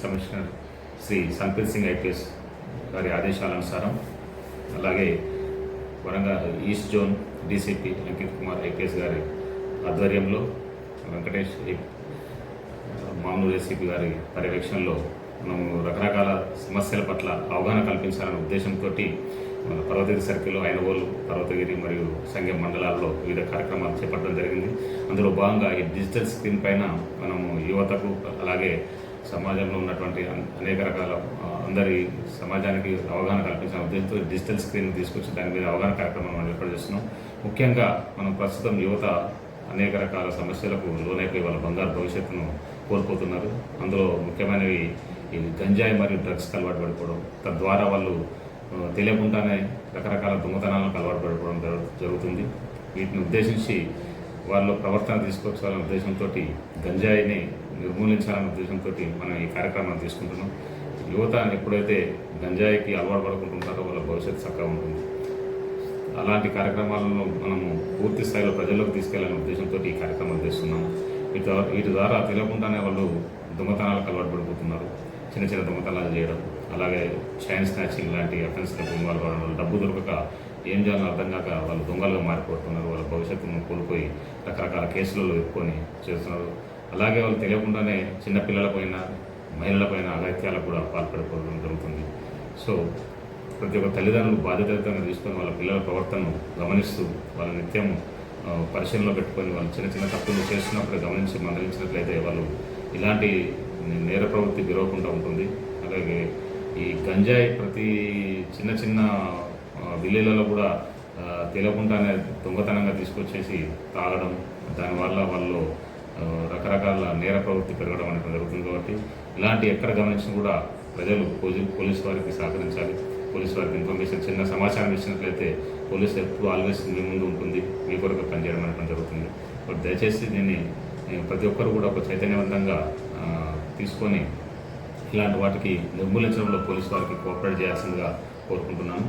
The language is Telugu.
Police commissioner Shri Sampreeth Singh IPS గారి ఆదేశాలనుసారం అలాగే Warangal east zone DCP Ankit Kumar IPS గారి ఆధ్వర్యంలో వెంకటేష్ మామూలు ఏసీపీ గారి పర్యవేక్షణలో మనము రకరకాల సమస్యల పట్ల అవగాహన కల్పించాలనే ఉద్దేశంతో మన పర్వతగిరి సర్కిల్లో ఐనవోలు పర్వతగిరి మరియు సంఘం మండలాల్లో వివిధ కార్యక్రమాలు చేపట్టడం జరిగింది. అందులో భాగంగా ఈ డిజిటల్ స్క్రీన్ పైన మనము యువతకు అలాగే సమాజంలో ఉన్నటువంటి అనేక రకాల అందరి సమాజానికి అవగాహన కల్పించిన ఉద్దేశంతో డిజిటల్ స్క్రీన్ తీసుకొచ్చి దాని మీద అవగాహన కార్యక్రమం మనం ఏర్పాటు చేస్తున్నాం. ముఖ్యంగా మనం ప్రస్తుతం యువత అనేక రకాల సమస్యలకు లోనైపోయి వాళ్ళ బంగారు భవిష్యత్తును కోల్పోతున్నారు. అందులో ముఖ్యమైనవి ఈ గంజాయి మరియు డ్రగ్స్కి అలవాటు పడిపోవడం తద్వారా వాళ్ళు తెలియకుండానే రకరకాల దొంగతనాలకు అలవాటు పడిపోవడం జరుగుతుంది. వీటిని ఉద్దేశించి వాళ్ళు ప్రవర్తన తీసుకొచ్చాలనే ఉద్దేశంతో గంజాయిని నిర్మూలించాలనే ఉద్దేశంతో మనం ఈ కార్యక్రమాన్ని తీసుకుంటున్నాం. యువత ఎప్పుడైతే గంజాయికి అలవాటు పడుకుంటుంటారో వాళ్ళ భవిష్యత్తు చక్కగా ఉంటుంది. అలాంటి కార్యక్రమాలను మనము పూర్తి స్థాయిలో ప్రజల్లోకి తీసుకెళ్ళాలనే ఉద్దేశంతో ఈ కార్యక్రమాలు చేస్తున్నాము. వీటి వీటి ద్వారా తెలియకుండానే వాళ్ళు దొంగతనాలకు అలవాటు పడిపోతున్నారు. చిన్న చిన్న దొంగతనాలు చేయడం అలాగే చైన్ స్నాచింగ్ లాంటి అఫెన్స్లకు ఇన్వాల్వ్ అవ్వడం వల్ల డబ్బు దొరకక ఏం చేయాలో అర్థం కాక వాళ్ళు దొంగలుగా మారిపోతున్నారు వాళ్ళ భవిష్యత్తును కోల్పోయి రకరకాల కేసులలో ఎక్కుకొని చేస్తున్నారు. అలాగే వాళ్ళు తెలియకుండానే చిన్నపిల్లలపైన మహిళలపైన అగత్యాలకు కూడా పాల్పడిపోవడం జరుగుతుంది. సో ప్రతి ఒక్క తల్లిదండ్రులు బాధ్యతగా తీసుకొని వాళ్ళ పిల్లల ప్రవర్తనను గమనిస్తూ వాళ్ళ నిత్యం పరిశీలనలో పెట్టుకొని వాళ్ళు చిన్న చిన్న తప్పులు చేస్తున్నప్పుడు గమనించి మందలించినట్లయితే వాళ్ళు ఇలాంటి నేర ప్రవృత్తి విరవకుండా ఉంటుంది. అలాగే ఈ గంజాయి ప్రతి చిన్న చిన్న ఢిల్లీలలో కూడా తెలియకుండానే దొంగతనంగా తీసుకొచ్చేసి తాగడం దానివల్ల వాళ్ళు రకరకాల నేర ప్రవృత్తి పెరగడం అనేది జరుగుతుంది కాబట్టి ఇలాంటి ఎక్కడ గమనించినా కూడా ప్రజలు పోలీ పోలీసు వారికి సహకరించాలి. పోలీసు వారికి ఇన్ఫర్మేషన్ చిన్న సమాచారం ఇచ్చినట్లయితే పోలీసు ఎప్పుడు ఆల్వేస్ మీ ముందు ఉంటుంది మీ కొరకు పనిచేయడం అనేది జరుగుతుంది. దయచేసి దీన్ని ప్రతి ఒక్కరు కూడా ఒక చైతన్యవంతంగా తీసుకొని ఇలాంటి వాటికి నిర్మూలించడంలో పోలీసు వారికి కోఆపరేట్ చేయాల్సిందిగా కోరుకుంటున్నాను.